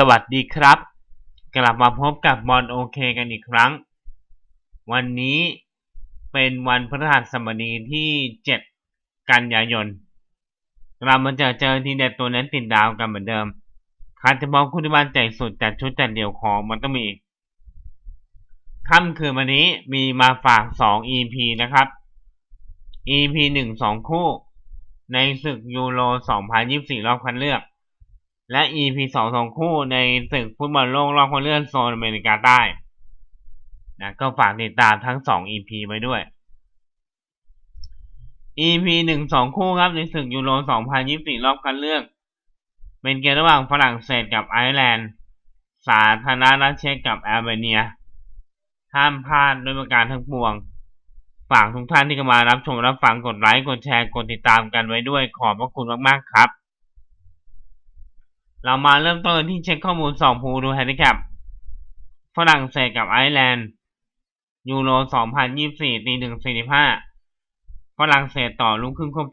สวัสดีครับ กลับมาพบกับบอลโอเคกันอีกครั้ง วันนี้เป็นวันพฤหัสบดีที่ 7 กันยายน เรามาเจอเจอทีเด็ดตัวนั้นติดดาวกันเหมือนเดิมคาร์จะบอกคุณที่บ้านใจสุดจัดชุดจัดเดี่ยวของมันต้องมีค่ำคืนวันนี้มีมาฝาก 2 EP นะครับ EP 1 2 คู่ ในศึกยูโร 2024 รอบคัดเลือก และ EP 2 2คู่ในศึกฟุตบอลโลกรอบคัดเลือกโซนอเมริกาใต้นะก็ฝากติดตามทั้ง2 EP ไว้ด้วย EP 1 2คู่ครับในศึกยูโร2024รอบคัดเลือก เป็นเกมระหว่างฝรั่งเศสกับไอร์แลนด์ สาธารณรัฐเช็กกับแอลเบเนีย ห้ามพลาดด้วยประการทั้งปวง ฝากทุกท่านที่เข้ามารับชมรับฟังกดไลค์กดแชร์กดติดตามกันไว้ด้วยขอบพระคุณมากๆครับ เรามาเริ่มต้นที่เช็คข้อมูลสองภูดูแฮนดิแคปฝรั่งเศสกับไอร์แลนด์ ยูโร 2024 ตี1.45ฝรั่งเศสต่อลูกครึ่งครบ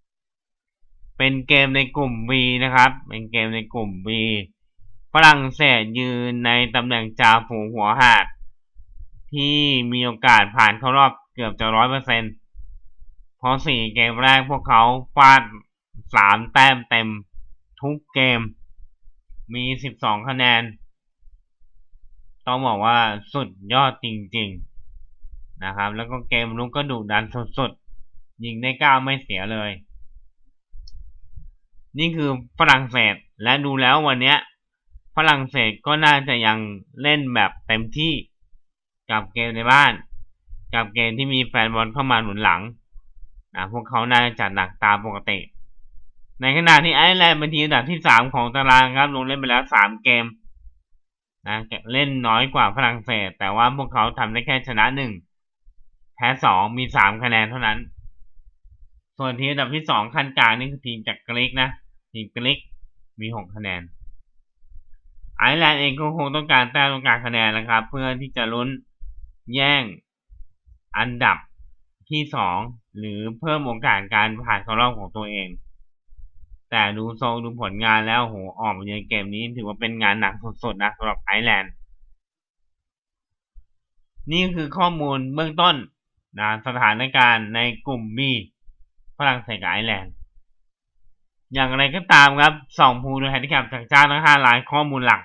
2เป็นเกมในกลุ่ม V นะครับ เป็นเกมในกลุ่ม V ฝรั่งเศสยืนในตำแหน่งจ่าฝูงหัวหาด ที่มีโอกาสผ่านเข้ารอบเกือบจะร้อยเปอร์เซ็นต์เพราะสี่เกมแรกพวกเขาฟาดสามแต้มเต็ม ทุกเกม มีสิบสองคะแนน ต้องบอกว่าสุดยอดจริง ๆ นะครับ แล้วก็เกมลุกก็ดุดันสุดๆ ยิงได้ก้าวไม่เสียเลย นี่คือฝรั่งเศสและดูแล้ววันนี้ฝรั่งเศสก็น่าจะยังเล่นแบบเต็มที่กับเกมในบ้าน กับเกมที่มีแฟนบอลเข้ามาหนุนหลังนะพวกเขาน่าจะจัดหนักตามปกติ ในขณะที่ไอร์แลนด์เป็นทีมอันดับที่3ของตารางครับ ลงเล่นไปแล้ว3เกมนะเล่นน้อยกว่าฝรั่งเศส แต่ว่าพวกเขาทำได้แค่ชนะ1แพ้2มี3คะแนนเท่านั้น ส่วนทีมอันดับที่2ขั้นกลางนี่คือทีมจากกรีกนะ ทีมกรีกมี6คะแนน ไอร์แลนด์เองก็คงต้องการแต้มต้องการคะแนนนะครับ เพื่อที่จะลุ้นแย่งอันดับที่สองหรือเพิ่มโอกาสการผ่านเข้ารอบของตัวเอง แต่ดูทรงดูผลงานแล้วโหออกมาในเกมนี้ถือว่าเป็นงานหนักสุดๆนะสำหรับไอร์แลนด์นี่คือข้อมูลเบื้องต้นนะสถานการณ์ในกลุ่ม B ฝรั่งเศสกับไอร์แลนด์อย่างไรก็ตามครับสองภูโดยแฮนดิแคปจากเจ้าทั้งห้ารายข้อมูลหลัก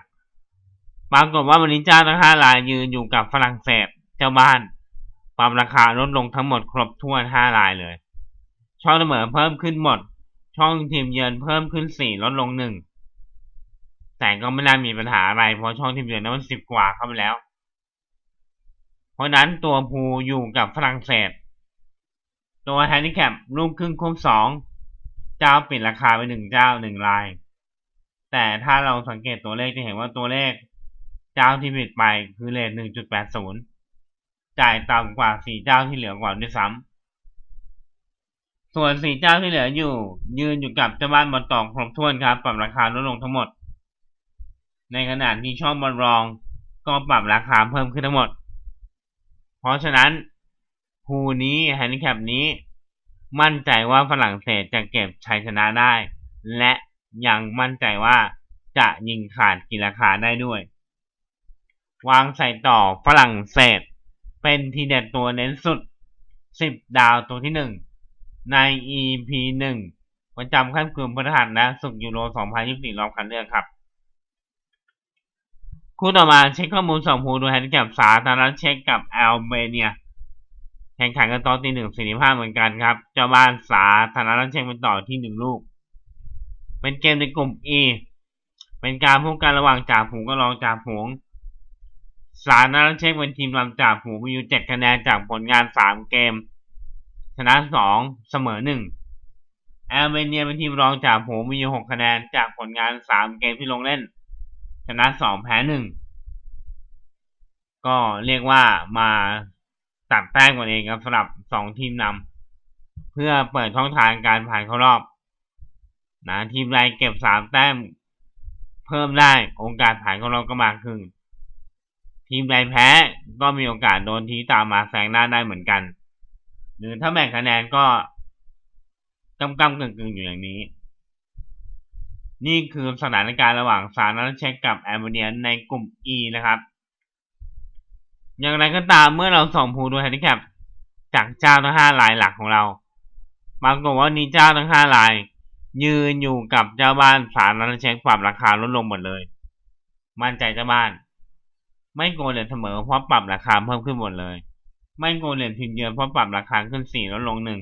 ปรากฏว่าวันนี้เจ้าทั้งห้ารายยืนอยู่กับฝรั่งเศสเจ้าบ้านปรับราคาลดลงทั้งหมดครบถ้วนห้ารายเลยช่องเสมอเพิ่มขึ้นหมด ช่องทีมเยือนเพิ่มขึ้นสี่ลดลงหนึ่งแต่ก็ไม่น่ามีปัญหาอะไร เพราะช่องทีมเยือนนั้นมันสิบกว่าเข้าไปแล้ว เพราะนั้นตัวภูอยู่กับฝรั่งเศส ตัวแฮนดิแคปลูกครึ่งครบสองเจ้าปิดราคาไปหนึ่งเจ้าหนึ่งราย แต่ถ้าเราสังเกตตัวเลขจะเห็นว่าตัวเลข เจ้าที่ปิดไปคือเลทหนึ่งจุดแปดศูนย์จ่ายต่ำกว่าสี่เจ้าที่เหลือก่อนด้วยซ้ำ ส่วนสี่เจ้าที่เหลืออยู่ ยืนอยู่กับเจ้าบ้านบอลตองครบถ้วนครับ ปรับราคาลดลงทั้งหมด ในขณะที่ช่องบอลรองก็ปรับราคาเพิ่มขึ้นทั้งหมด เพราะฉะนั้นภูนี้แฮนดิแคปนี้ มั่นใจว่าฝรั่งเศสจะเก็บชัยชนะได้ และยังมั่นใจว่าจะยิงขาดกินราคาได้ด้วย วางใส่ต่อฝรั่งเศส เป็นทีเด็ดตัวเน้นสุด 10 ดาวตัวที่ 1 ใน EP 1ประจำขั้นคืนพฤหัสนะสุกยูโร 2024 รอบคัดเลือกครับ คู่ต่อมาเช็คข้อมูลสองภูดูแฮนดิแคปสาธารณรัฐเช็คกับแอลเบเนีย แข่งขันกันตอนตีหนึ่งสี่ห้าเหมือนกันครับ เจ้าบ้านสาธารณรัฐเช็คเป็นต่อที่หนึ่งลูก เป็นเกมในกลุ่ม E เป็นการพูดกันระหว่างจ่าฝูงกับรองจ่าฝูงสารนัดเช็คเป็นทีมลำจ่าฝูงมีอยู่เจ็ดคะแนนจากผลงานสามเกม ชนะสองเสมอหนึ่งแอลเบเนียเป็นทีมรองจาฝูงมีหกคะแนนจากผลงานสามเกมที่ลงเล่น ชนะสองแพ้หนึ่งก็เรียกว่ามาตัดแต้มกันเองครับสำหรับสองทีมนำเพื่อเปิดช่องทางการผ่านเข้ารอบนะทีมใดเก็บสามแต้ม เพิ่มได้โอกาสผ่านเข้ารอบก็มากขึ้น ทีมใดแพ้ก็มีโอกาสโดนทีตามมาแซงหน้าได้เหมือนกัน หรือถ้าแบ่งคะแนนก็กำกำกึ่งกึ่งอยู่อย่างนี้ นี่คือสถานการณ์ระหว่างสารนัดเช็คกับแอมโมเนียในกลุ่ม E นะครับ อย่างไรก็ตามเมื่อเราส่งพูดูแฮนดิแคปจากเจ้าทั้งห้ารายหลักของเราปรากฏว่านี้เจ้าทั้งห้าราย ยืนอยู่กับเจ้าบ้านสารนัดเช็คปรับราคาลดลงหมดเลย มั่นใจเจ้าบ้าน ไม่โกลเลนเสมอเพราะปรับราคาเพิ่มขึ้นหมดเลย ไม่โกเลนทีเยือนเพราะปรับราคาขึ้นสี่ลดลงหนึ่ง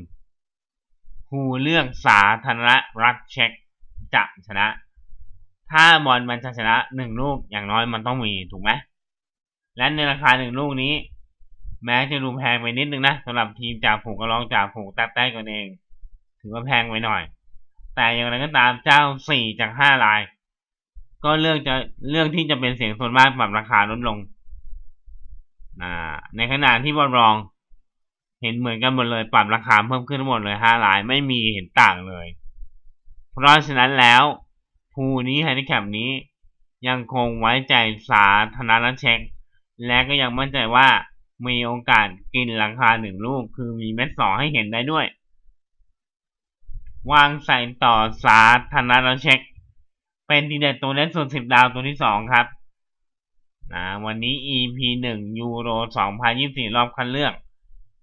ฮูเลือกสาธารณรัฐเช็คจะชนะ ถ้าบอลมันจะชนะหนึ่งลูกอย่างน้อยมันต้องมีถูกไหมและในราคาหนึ่งลูกนี้ แม้จะดูแพงไปนิดนึงนะสำหรับทีมจ่าฝูงก็ลองจ่าฝูงแต้แต้กันเอง ถือว่าแพงไปหน่อย แต่อย่างไรก็ตามเจ้าสี่จากห้าราย ก็เลือกจะเลือกที่จะเป็นเสียงส่วนมากปรับราคาลดลง อ่า ในขณะที่บอลรอง เห็นเหมือนกันหมดเลย ปรับราคาเพิ่มขึ้นหมดเลยห้ารายไม่มีเห็นต่างเลย เพราะฉะนั้นแล้วภูนี้ไฮนแคปนี้ ยังคงไว้ใจสาธารณรัฐเช็ค และก็ยังมั่นใจว่ามีโอกาสกินราคาหนึ่งลูก คือมีเม็ดสองให้เห็นได้ด้วย วางใส่ต่อสาธารณรัฐเช็ค เป็นทีเด็ดตัวเล่นส่วนสิบดาวตัวที่สองครับ นะวันนี้ EP หนึ่งยูโรสองพันยี่สี่รอบคัดเลือก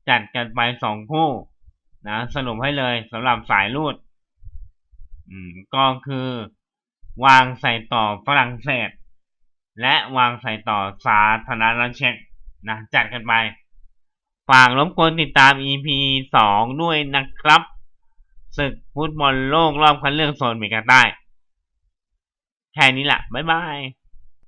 จัดกันไปสองคู่นะสรุปให้เลยสำหรับสายรูดก็คือ วางใส่ต่อฝรั่งเศส และวางใส่ต่อสาธารณรัฐเช็กนะจัดกันไปฝากรบกวนติดตาม EP สองด้วยนะครับศึกฟุตบอลโลกรอบคัดเลือกโซนเมกาใต้ แค่นี้แหละบ๊ายบาย